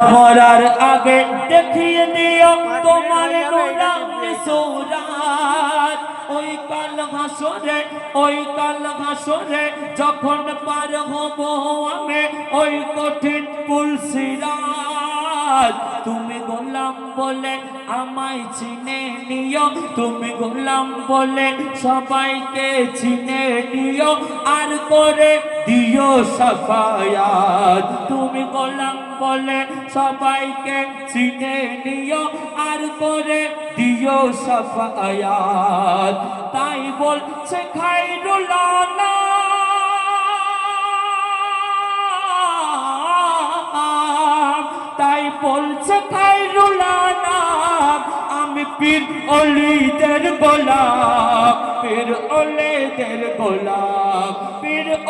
মরার আগে দেখিয়ে দিও তোমার নোরানি সৌরাত ওই কাল হাসরে ওই কাল হাসরে যখন পার হব আমি, ওই কঠিন পুলসিরাত তুমি গোলাম বলে আমায় চিনে নিও, তুমি গোলাম বলে সবাইকে চিনে নিও। আর করে দিও সাফায়াত। তুমি গোলাম বলে সবাইকে চিনে নিও, আর করে দিও সাফায়াত। তাই বলছে খাইরুলানা তাই বলছে খাইরুলানা আমি পীর অলিদের গোলাম, পীর অলিদের গোলাম।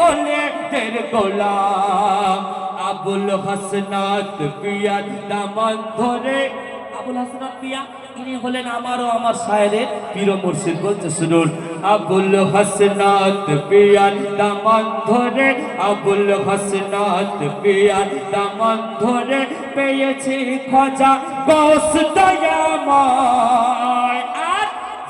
অলিদের গোলাম। আবুল হাসনাত পিয়ার দামান ধরে। আবুল হাসনাত পিয়া ইনি হলেন আমারও আমার শায়েরের পীর মুর্শিদ। বলছে, শুনুন, আবুল হাসনাত পিয়ার দামান ধরে। আবুল হাসনাত পিয়ার দামান ধরে। পেয়েছি খোঁজা গৌস দয়াময়। আর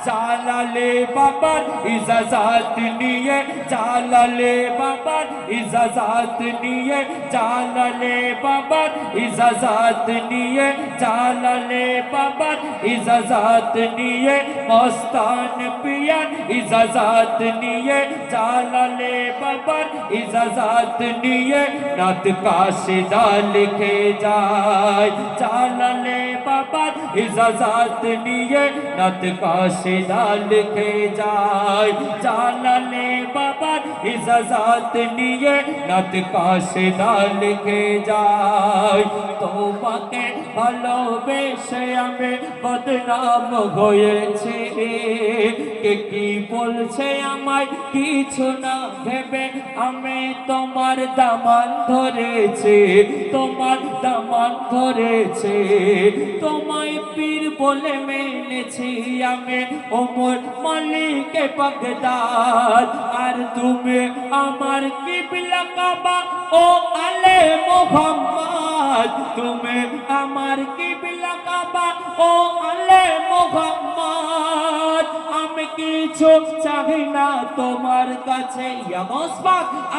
জালালে বাবার ইজাজাত নিয়ে জালালে বাবার ইজাজাত নিয়ে জালালে বাবার ইজাজাত নিয়ে জালালে বাবার ইজাজাত নিয়ে মস্তান পিয়ার ইজাজাত নিয়ে জালালে বাবার ইজাজাত নিয়ে নাত কাশিদা লিখে যায় জালালে বাবার ইজাজাত নিয়ে নাত কাশিদা লিখে যায় জালালে বাবার ইজাজাত নিয়ে নাত কাশিদা লিখে যায় তোমাকে ভালোবেসে আমি বদনাম হয়েছে কে কি বলছে আমায় কিছু না ভেবে আমি তোমার দামান ধরেছে তোমার দামান ধরেছে তোমায় পীর বলে মেনেছি আমি ওমর মালিকে বাগদাদ আর তুমি আমার কিবলা কাবা ও আলে মোহাম্মদ তুমি আমার কিবলা কাবা ও আলে মোহাম্মদ। কিছু চাই না তোমার কাছে।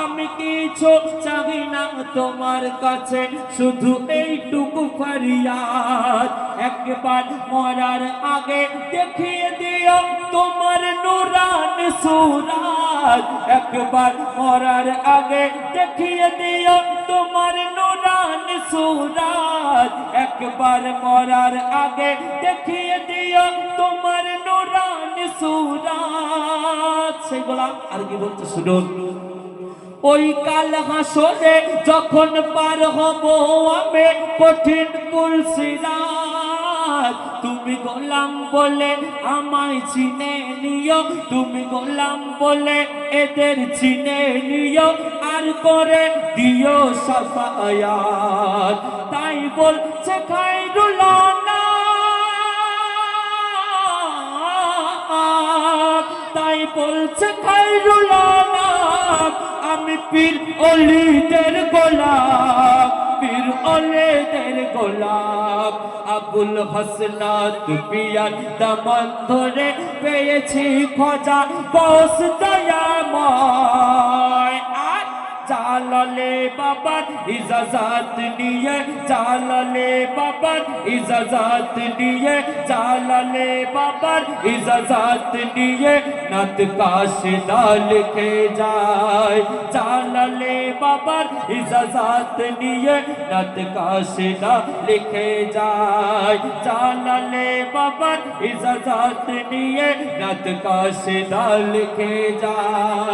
আমি কিছু চাই না তোমার কাছে। শুধু এইটুকু ফরিয়াদ, একবার মরার আগে দেখিয়ে দিও তোমার নুরান সুরাত একবার মরার আগে দেখিয়ে দিও তোমার নুরান সুরাত একবার মরার আগে দেখিয়ে দিও তোমার নুরান আর কি বলতে শুনুন। ওই কাল যখন পার হব আমি কঠিন পুলসিরাত তুমি গোলাম বলে আমায় চিনে নিও, তুমি গোলাম বলে এদের চিনে নিও, আর করে দিও সাফায়াত। তাই বলছে খাইরুলানা তাই বলছে আমি পীর অলিদের গোলাপ পীর অলিদের গোলাপ আবুল হাসনাত তুপিয়ার দামান ধরে পেয়েছি খোঁজা, বস দয়াময়। জালালে বাবার ইজাজাত নিয়ে জালালে বাবার ইজাজাত নিয়ে জালালে বাবার ইজাজাত নিয়ে নাত কাশিদা লিখে যায় জালালে বাবার ইজাজাত নিয়ে নাত কাশিদা লিখে যায় জালালে বাবার ইজাজাত নিয়ে নাত কাশিদা লিখে যায়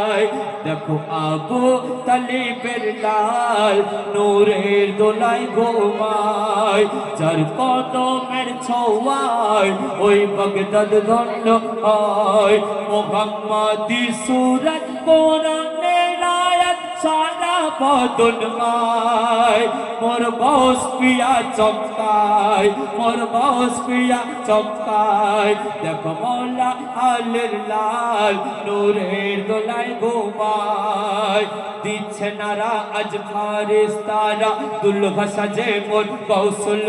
দেখো আবু তালিবের লাল নূরের দোলাই গোমায় যার কদমের ছোয়ায় ওই বগদাদ ধন্য হয়। মোহাম্মদি সুরত কোরআনের আয়াত, সারা মায় মোর বস পিয়া চমকায় মোর বস পিয়া চমকায় দেখো মৌলা আলের লাল, নূরের দোলায় ঘুমায় দিচ্ছে নারা আজ ফারিস্তারা দুল ভাষা যে মোর কৌশল